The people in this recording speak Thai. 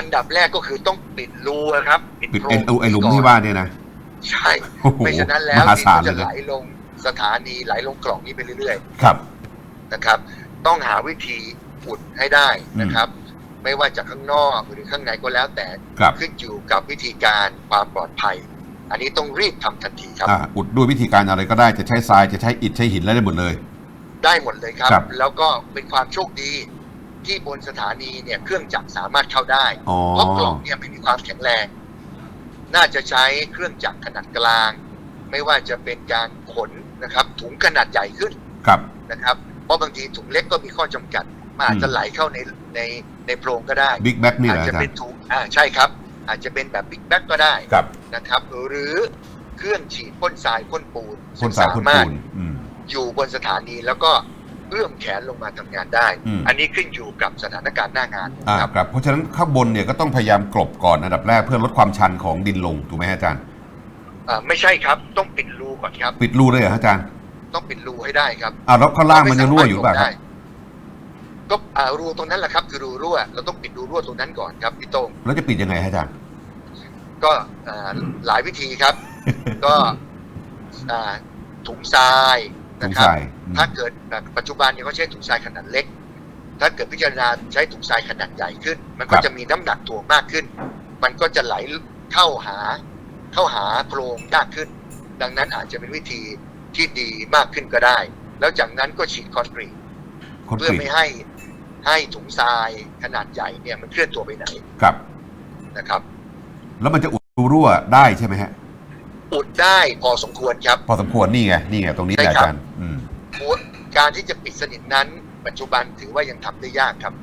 อันดับแรกก็คือต้องปิดรูอะครับ ปิดโพรไอ้งไอ้ไอ้หลุมก่นที่ว่าเนี่ยนะ ใช่โอ้โหไม่ฉะนั้นแล้วมหาดินศาลก็จะเลยไหลลงสถานีไหลลงกล่องนี้ไปเรื่อยครับๆนะครับ ต้องหาวิธีอุดให้ได้นะครับ ไม่ว่าจากข้างนอกหรือข้างในก็แล้วแต่ครับขึ้นอยู่กับวิธีการความปลอดภัย อันนี้ต้องรีบทำทันทีครับอ่าอุดด้วยวิธีการอะไรก็ได้จะใช้ทรายจะใช้อิฐใช้หินอะไรได้หมดเลย ได้หมดเลยครับครับแล้วก็เป็นความโชคดี ที่บนสถานีเนี่ยเครื่องจักรสามารถเข้าได้อ๋อเพราะกล่องเนี่ยไม่มีความแข็งแรง น่าจะใช้เครื่องจักรขนาดกลาง ไม่ว่าจะเป็นการขนนะครับ ถุงขนาดใหญ่ขึ้นครับนะครับ เพราะบางทีถุงเล็กก็มีข้อจำกัดมันอาจจะอืมไหลเข้าในในในโพรงก็ได้บิ๊กแบ็กนี่อาแหจละจะอาจารเป็นย์ถุงอ่าใช่ครับ อาจจะเป็นแบบบิ๊กแบ็กก็ได้ครับนะครับ หรือเครื่องฉีดพ่นทรายพ่นปูนคนสายคนสามารปูถนอืมอยู่บนสถานีแล้วก็ เอื้อมแขนลงมาทำงานได้ อืม อันนี้ขึ้นอยู่กับสถานการณ์หน้างานอ่าครับครับ เพราะฉะนั้นข้างบนเนี่ยก็ต้องพยายามกลบก่อนอันดับแรกเพื่อลดความชันของดินลงถูกไหมฮะอาจารย์ อ่าไม่ใช่ครับต้องปิดรูก่อนครับ ปิดรูเลยเหรอฮะอาจารย์ต้องปิดรูให้ได้ครับอ่าแล้วข้างล่างมันยังรั่วอยู่หรือเปล่าครับได้ก็อ่ารูตรงนั้นแหละครับ คือรูรั่ว เราต้องปิดรูรั่วตรงนั้นก่อนครับพี่โต้งแล้วจะปิดยังไงฮะอาจารย์ ก็อ่าหลายวิธีครับ ก็อ่าถุงทรายถุ นะงครัทบรายอืมถ้าเกิดแบบปัจจุบันเนี่ยเขาใช้ถุงทรายขนาดเล็ก ถ้าเกิดพิจารณาใช้ถุงทรายขนาดใหญ่ขึ้น มันก็จะมีน้ำหนักถ่วงมากขึ้น มันก็จะไหลเข้าหาเข้าหาโพรงยากขึ้น ดังนั้นอาจจะเป็นวิธีที่ดีมากขึ้นก็ได้ แล้วจากนั้นก็ฉีดคอนกรีตคอนเพื่อกรีตไม่ให้ให้ถุงทรายขนาดใหญ่เนี่ยมันเคลื่อนตัวไปไหนครับนะครับ แล้วมันจะอุดรูรั่วได้ใช่ไหมฮะอุดได้พอสมควรครับ พอสมควรนี่ไงนี่ไงตรงนี้แหละใช่อาครับจารย์ มุติการที่จะปิดสนิทนั้น ปัจจุบันถือว่ายังทำได้ยากครับ